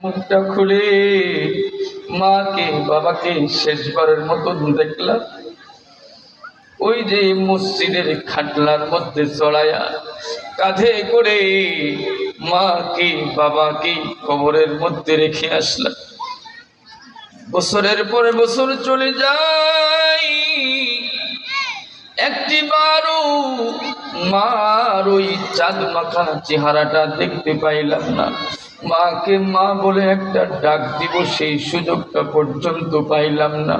মুখটা খুলে মাকে, বাবাকে শেষবারের মতন দেখলাম। ওই যে মসজিদের খাটলার মধ্যে চড়াইয়া কাঁধে করে মাকে, বাবাকে কবরের মধ্যে রেখে আসলাম। বছরের পরে বছর চলে যায়। একটি বারো মার ওই চাঁদ মাখা চেহারাটা দেখতে পাইলাম না। মাকে মা বলে একটা ডাক দিব, সেই সুযোগটা পর্যন্ত পাইলাম না।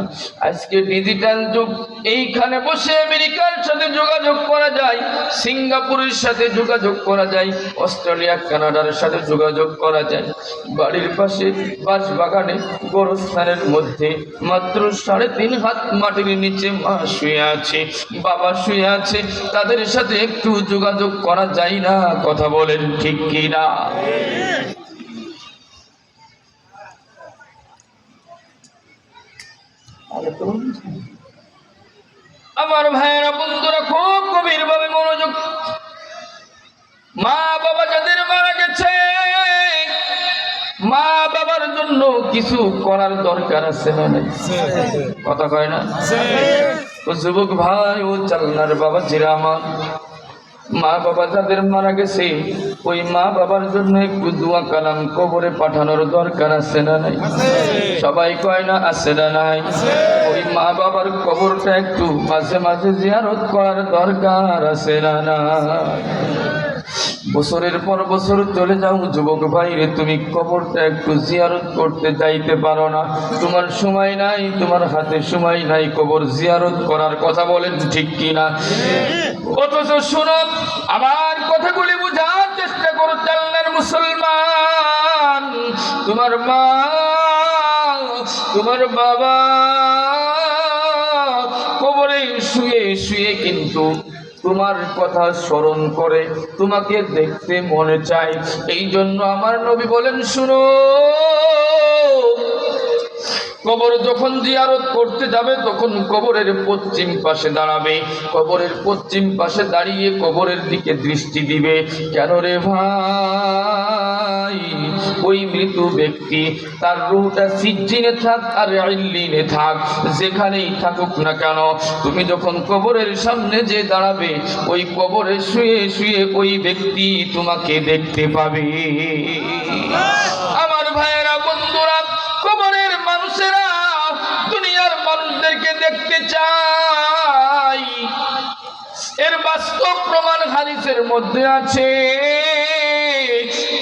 আজকে ডিজিটাল যুগ, এইখানে বসে আমেরিকার সাথে যোগাযোগ করা যায়, সিঙ্গাপুরের সাথে যোগাযোগ করা যায়, অস্ট্রেলিয়া, কানাডার সাথে যোগাযোগ করা যায়। বাড়ির পাশে বাগানে গোরস্থানের মধ্যে মাত্র সাড়ে তিন হাত মাটির নিচে মা শুয়ে আছে, বাবা শুয়ে আছে, তাদের সাথে একটু যোগাযোগ করা যায় না, কথা বলেন ঠিক কি আমার ভাইয়েরা বন্ধুরা খুব গভীর ভাবে মনোযোগ মা বাবা যাদের মারা গেছে মা বাবার জন্য কিছু করার দরকার আছে না কথা কয় না? যুবক ভাই ও চালনার বাবা জিরা আমার মা বাবা যাদের মারা গেছে, ওই মা বাবার জন্য একটু দোয়া কালাম, কবরে পাঠানোর দরকার আছে না নাই? সবাই কয় না, আছে না নাই? ওই মা বাবার কবরটা একটু মাঝে মাঝে জিয়ারত করার দরকার আছে না নাই? বছরের পর বছর চলে যাও, যুবক ভাইরে, তুমি কবরটা একটু জিয়ারত করতে যাইতে পারো না। তোমার সময় নাই, তোমার হাতে সময় নাই, কবর জিয়ারত করার কথা বলেন ঠিক কিনা? অথচ শোনো, আমার কথাগুলি বোঝার চেষ্টা করো চাল্লার মুসলমান। তোমার মা, তোমার বাবা কবরে শুয়ে শুয়ে কিন্তু তোমার কথা স্মরণ করে তোমাকে দেখতে মনে চায় এই জন্য আমার নবী বলেন, শুনো, কবর যখন জিয়ারত করতে যাবে, তখন কবরের পশ্চিম পাশে দাঁড়াবে। কবরের পশ্চিম পাশে দাঁড়িয়ে কবরের দিকে দৃষ্টি দিবে। কেন রে ভাই? ওই মৃত ব্যক্তি তার রুহটা সিজ্জিনে থাক আর আইল্লিনে থাক, যেখানেই থাকুক না কেন। তুমি যখন কবরের সামনে যে দাঁড়াবে, ওই কবরে শুয়ে শুয়ে ওই ব্যক্তি তোমাকে দেখতে পাবে। আমার ভাইয়েরা, বন্ধুরা, কবরের মানুষেরা দুনিয়ার মানুষদেরকে দেখতে চাই এর বাস্তব প্রমাণ হাদিসের মধ্যে আছে।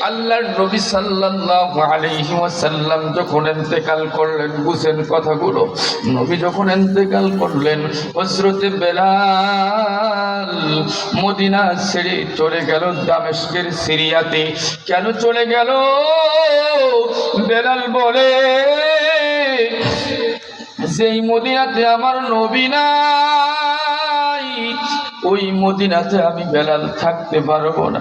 আল্লাহর নবী সাল্লাল্লাহু আলাইহি ওয়াসাল্লাম যখন ইন্তেকাল করলেন, বুঝেন কথাগুলো। নবী যখন ইন্তেকাল করলেন, হযরতে বেলাল মদিনা ছেড়ে চলে গেল দামেস্কের সিরিয়াতে। কেন চলে গেল? বেলাল বলে, যেই মদিনাতে আমার নবী নাই, ওই মদিনাতে আমি বেলাল থাকতে পারব না।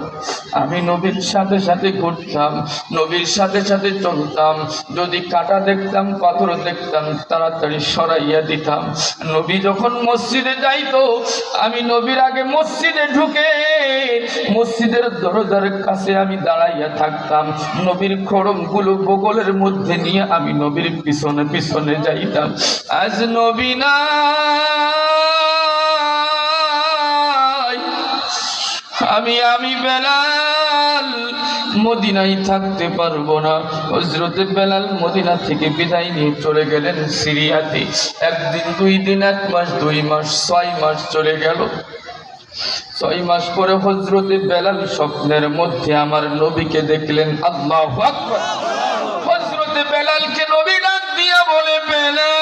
আমি নবীর সাথে সাথে ঘুরতাম, নবীর সাথে সাথে চলতাম। যদি কাটা দেখতাম, পাথর দেখতাম, তাড়াতাড়ি সরাইয়া দিতাম। নবী যখন মসজিদে যাইতো, আমি নবীর আগে মসজিদে ঢুকে, মসজিদের দরজার কাছে আমি দাঁড়াইয়া থাকতাম। নবীর খড়মগুলো বগলের মধ্যে নিয়ে আমি নবীর পিছনে পিছনে যাইতাম। আজ নবী নাই। আমি আমি বেলাল, মদিনায় থাকতে পারব না। হজরতে বেলাল মদিনা থেকে বিদায় নিয়ে চলে গেলেন সিরিয়াতে। একদিন, দুই দিন, এক মাস, দুই মাস, ছয় মাস চলে গেল। ছয় মাস পরে হজরতে বেলাল স্বপ্নের মধ্যে আমার নবীকে দেখলেন। আল্লাহ হজরতে বেলালকে নবী ডাক দিয়া বলে, বেলাল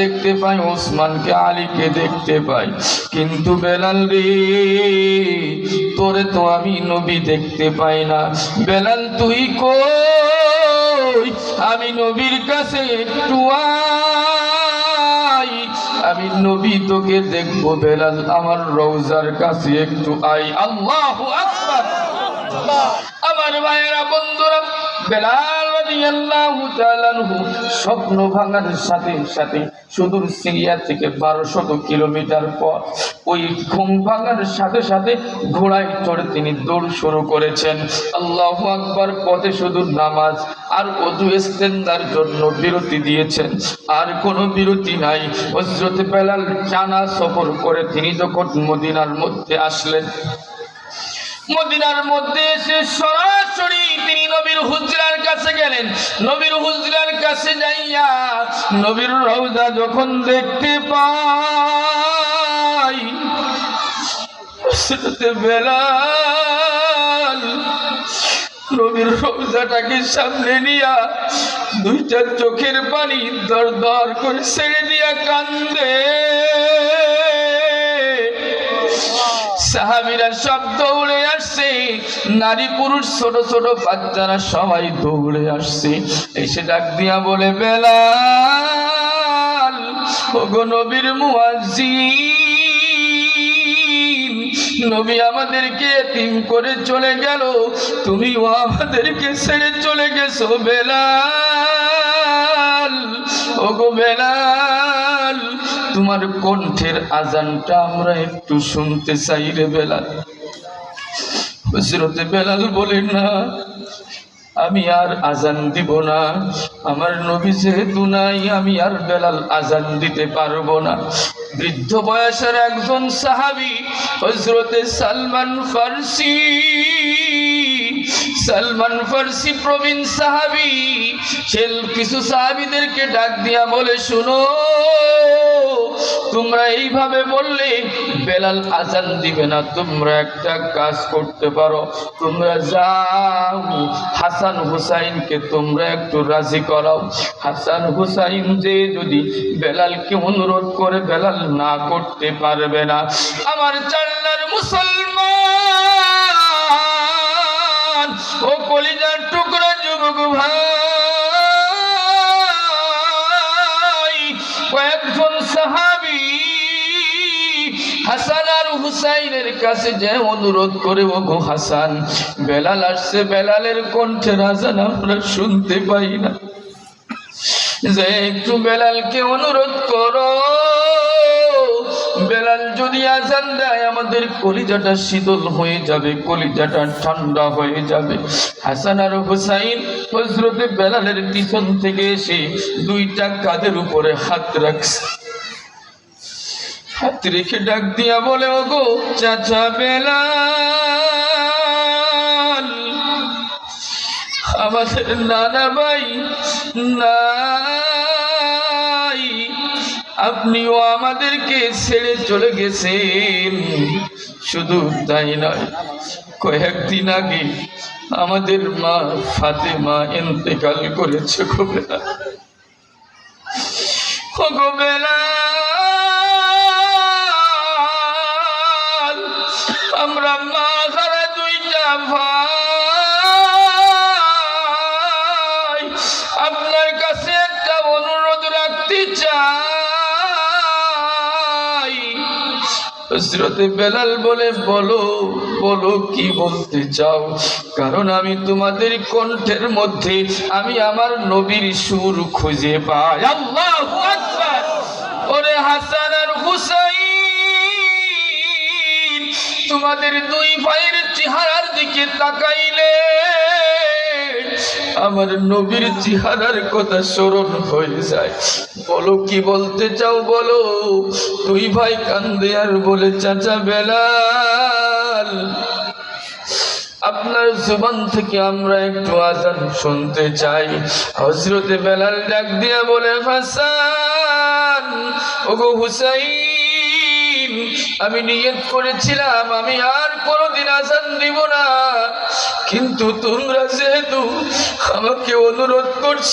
দেখতে পাই, ওসমানকে, আলীকে দেখতে পাই। কিন্তু বেলাল রে, তোরে তো আমি নবী দেখতে পাই না। বেলাল, তুই কই? আমি নবীর কাছে একটু আই আমি নবী তোকে দেখব, বেলাল, আমার রৌজার কাছে একটু আই আল্লাহু আমার ভাইয়েরা বন্ধু বেলাল স্বপ্ন ভাঙার সাথে সাথে সুদূর সিরিয়া থেকে বারোশত কিলোমিটার পর ওই ঘুম ভাঙার সাথে সাথে ঘোড়ায় চড়ে তিনি দৌড় শুরু করেছেন। আল্লাহ আকবার, পথে শুধু নামাজ আর অজু ইস্তেন্দার জন্য বিরতি দিয়েছেন। আর কোনো বিরতি নাই। হজরত বেলাল টানা সফর করে তিনি যখন মদিনার মধ্যে আসলেন মদিনার মধ্যে এসে সরাসরি তিনি নবীর হুজরার কাছে গেলেন। নবীর হুজরার কাছে যাইয়া নবীর রওজা যখন দেখতে পাই, সেটাতে বেলাল নবীর রওজাটাকে সামনে নিয়া দুইটা চোখের পানি দর দর করে ছেড়ে দিয়া কান্দে। সাহাবিরা সব দৌড়ে আসছে। নারী পুরুষ, ছোট ছোট বাচ্চারা সবাই দৌড়ে আসছে। এসে ডাক দিয়া বলে, বেলাল, ওগো নবীর মুয়াজ্জিন, নবী আমাদেরকে এতিম করে চলে গেল। তুমিও আমাদেরকে ছেড়ে চলে গেছো, বেলাল। ওগো বেলাল তোমার কণ্ঠের আজানটা আমরা একটু শুনতে চাই রে বেলাল। হজরতে বেলাল বলে না, আমি আর আজান দিব না। আমার নবী যেহেতু নাই, আমি আর বেলাল আজান দিতে পারব না। বৃদ্ধ বয়সের একজন সাহাবি হজরতে সালমান ফার্সি সালমান ফার্সি প্রবীণ সাহাবি, সে কিছু সাহাবিদেরকে ডাক দিয়া বলে, শুনো তোমরা এইভাবে বললে, বেলাল আজান দিবে না, তোমরা একটা কাজ করতে পারো। তোমরা যাও, হাসান হুসাইনকে তোমরা একটু রাজি করাও। হাসান হুসাইন যে যদি বেলালকে অনুরোধ করে বেলাল না করতে পারবে না, আমার চাল্লার মুসলমান ও কলিজার টুকরা যুবক ভাই হাসান আর হুসাইনের কাছে যে অনুরোধ করে ও গো হাসান, বেলাল আসছে, বেলালের কণ্ঠে রাজান আমরা শুনতে পাই না। যে একটু বেলালকে অনুরোধ করো। বেলাল যদি আজান দেয়, আমাদের কলিজাটা শীতল হয়ে যাবে, কলিজাটা ঠান্ডা হয়ে যাবে। হাসান আর হুসাইন হজরতে বেলালের পিছন থেকে এসে দুইটা কাঁধের উপরে হাত রাখছে। হাত রেখে ডাক দিয়া বলে ও গো চাচা বেলাল, আমাদের নানা ভাই নাই। আপনিও আমাদেরকে ছেড়ে চলে গেছেন। শুধু তাই নয়, কয়েকদিন আগে আমাদের মা ফাতেমা ইন্তেকাল করেছে গোবেলা গোবেলা হজরতে বেলাল বলে, বলো বলো কি বলতে চাও? কারণ আমি তোমাদের কণ্ঠের মধ্যে, আমি আমার নবীর সুর খুঁজে পাই। আল্লাহ ওরে হাসান আর হুসাইন, তোমাদের দুই ভাইয়ের চেহারার দিকে তাকাইলে আমার নবীর চেহারার কথা স্মরণ হয়ে যায়। বলো কি বলতে চাও বলো? দুই ভাই কান্দে আর বলে, চাচা বেলাল, আপনার জুবান থেকে আমরা একটু আজান শুনতে চাই। হজরতে বেলাল ডাক দিয়া বলে ফাসান ওগো হুসাইন আমি নিয়ত করেছিলাম, আমি আর কোনোদিন আজান দিব না। কিন্তু তোমরা যেহেতু আমাকে অনুরোধ করছ,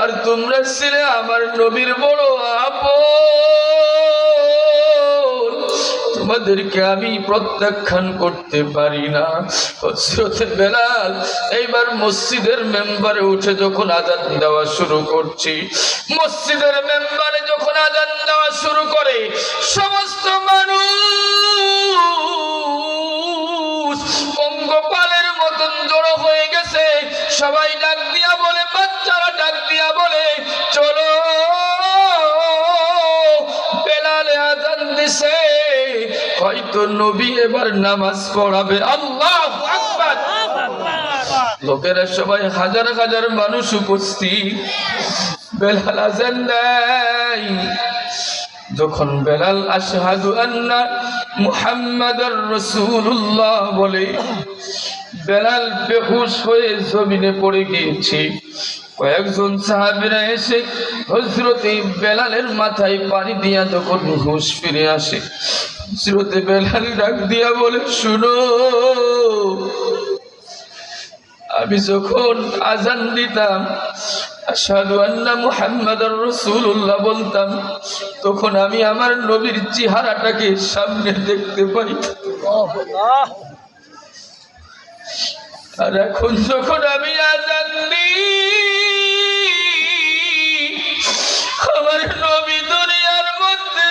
আর তোমরা ছিলে আমার নবীর বড় আপন, তোমাদেরকে আমি প্রত্যাখ্যান করতে পারি না। হজরতে বেলাল এইবার মসজিদের মেম্বারে উঠে যখন আজান দেওয়া শুরু করছি, মসজিদের মেম্বারে আজান দেওয়া শুরু করে সমস্ত মানুষ পঙ্গপালের মতন জড়ো হয়ে গেছে। সবাই ডাক দিয়া বলে বাচ্চারা ডাক দিয়া বলে চলো বেলালে আজান দিছে। হয়তো নবী এবার নামাজ পড়াবে। আল্লাহ আকবার। লোকেরা সবাই হাজার হাজার মানুষ উপস্থিত। বেলাল আজান যখন বেলাল আশহাদু আন্না মুহাম্মাদার রাসূলুল্লাহ বলে, বেলাল বেহুশ হয়ে জমিনে পড়ে গিয়েছে। কয়েকজন সাহাবীরা এসে হজরতে বেলালের মাথায় পানি দিয়া যখন হুশ ফিরে আসে হজরতে বেলাল ডাক দিয়া বলে, শুনো, আমি যখন আজান দিতাম আশহাদু আন্না মুহাম্মাদার রাসূলুল্লাহ বলতাম, তখন আমি আমার নবীর চেহারাটাকে সামনে দেখতে পাই। আর এখন যখন আমি আজান আমার নবী দুনিয়ার মধ্যে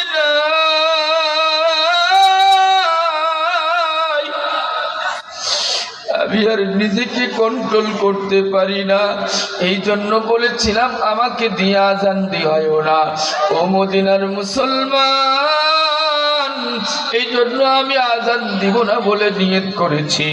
আমি আর নিজেকে কন্ট্রোল করতে পারি না। এই জন্য বলেছিলাম, আমাকে দিয়ে আজান দিও না। ও মদিনার মুসলমান এই জন্য আমি আজান দিব না বলে নিয়ত করেছি।